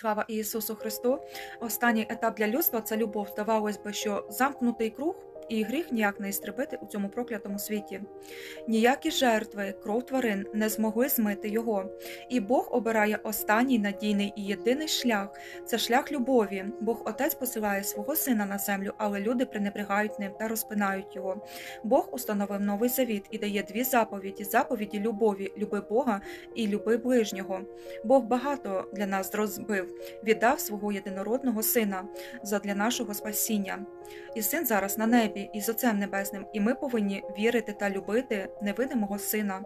Слава Ісусу Христу! Останній етап для людства це любов. Здавалось би, що замкнутий круг і гріх ніяк не істребити у цьому проклятому світі. Ніякі жертви, кров тварин не змогли змити його. І Бог обирає останній надійний і єдиний шлях це шлях любові. Бог Отець посилає свого сина на землю, але люди пренебрігають ним та розпинають його. Бог установив новий завіт і дає дві заповіді: заповіді любові, люби Бога і люби ближнього. Бог багато для нас зробив, віддав свого єдинородного сина задля нашого спасіння. І син зараз на небі із Отцем Небесним, і ми повинні вірити та любити невидимого сина.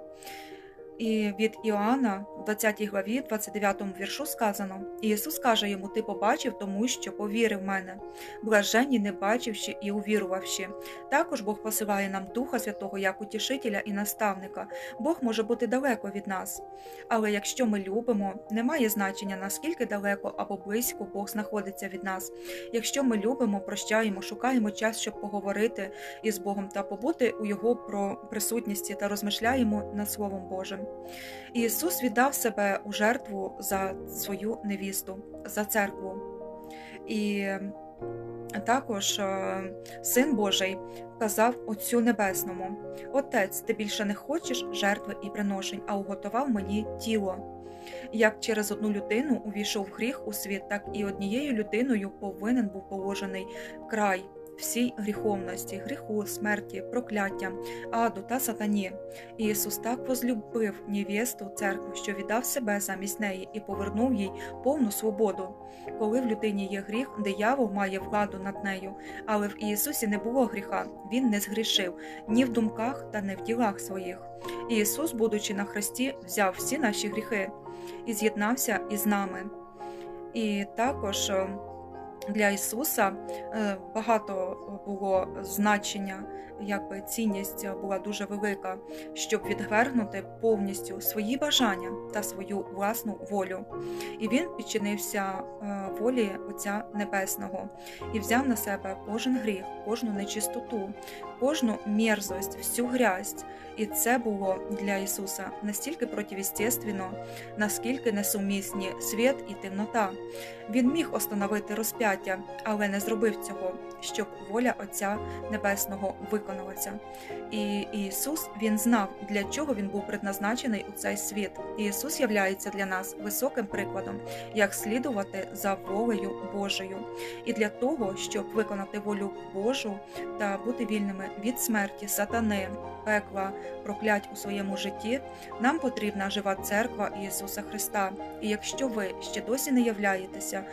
І від Іоанна, в 20 главі, 29 віршу сказано: Ісус каже йому: Ти побачив, тому що повірив мене, блаженні, не бачивши і увірувавши. Також Бог посилає нам Духа Святого як утішителя і наставника. Бог може бути далеко від нас. Але якщо ми любимо, немає значення, наскільки далеко або близько Бог знаходиться від нас. Якщо ми любимо, прощаємо, шукаємо час, щоб поговорити із Богом та побути у Його про присутності та розмишляємо над Словом Божим. Ісус віддав себе у жертву за свою невісту, за церкву. І також е, Син Божий казав Отцю Небесному: Отець, ти більше не хочеш жертви і приношень, а уготував мені тіло. Як через одну людину увійшов гріх у світ, так і однією людиною повинен був положений край всій гріховності, гріху, смерті, прокляття, аду та сатані. Ісус так возлюбив невесту церкву, що віддав себе замість неї і повернув їй повну свободу. Коли в людині є гріх, диявол має владу над нею, але в Ісусі не було гріха, Він не згрішив ні в думках та не в ділах своїх. Ісус, будучи на хресті, взяв всі наші гріхи і з'єднався із нами. І також для Ісуса е, багато було значення, якби цінність була дуже велика, щоб відвергнути повністю свої бажання та свою власну волю. І він підчинився е, волі Отця Небесного і взяв на себе кожен гріх, кожну нечистоту, кожну мерзость, всю грязь. І це було для Ісуса настільки противістєственно, наскільки несумісні світ і темнота. Він міг остановити розп'яття, але не зробив цього, щоб воля Отця Небесного виконалася. І Ісус Він знав, для чого він був предназначений у цей світ. Ісус являється для нас високим прикладом, як слідувати за волею Божою. І для того, щоб виконати волю Божу та бути вільними від смерті, сатани, пекла, проклять у своєму житті, нам потрібна жива церква Ісуса Христа. І якщо ви ще досі не являєтеся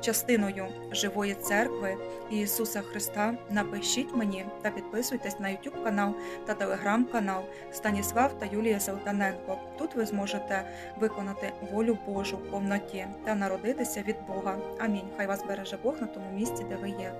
частиною живої церкви Ісуса Христа, напишіть мені та підписуйтесь на YouTube канал та телеграм-канал Станіслав та Юлія Салтаненко. Тут ви зможете виконати волю Божу в повноті та народитися від Бога. Амінь. Хай вас береже Бог на тому місці, де ви є.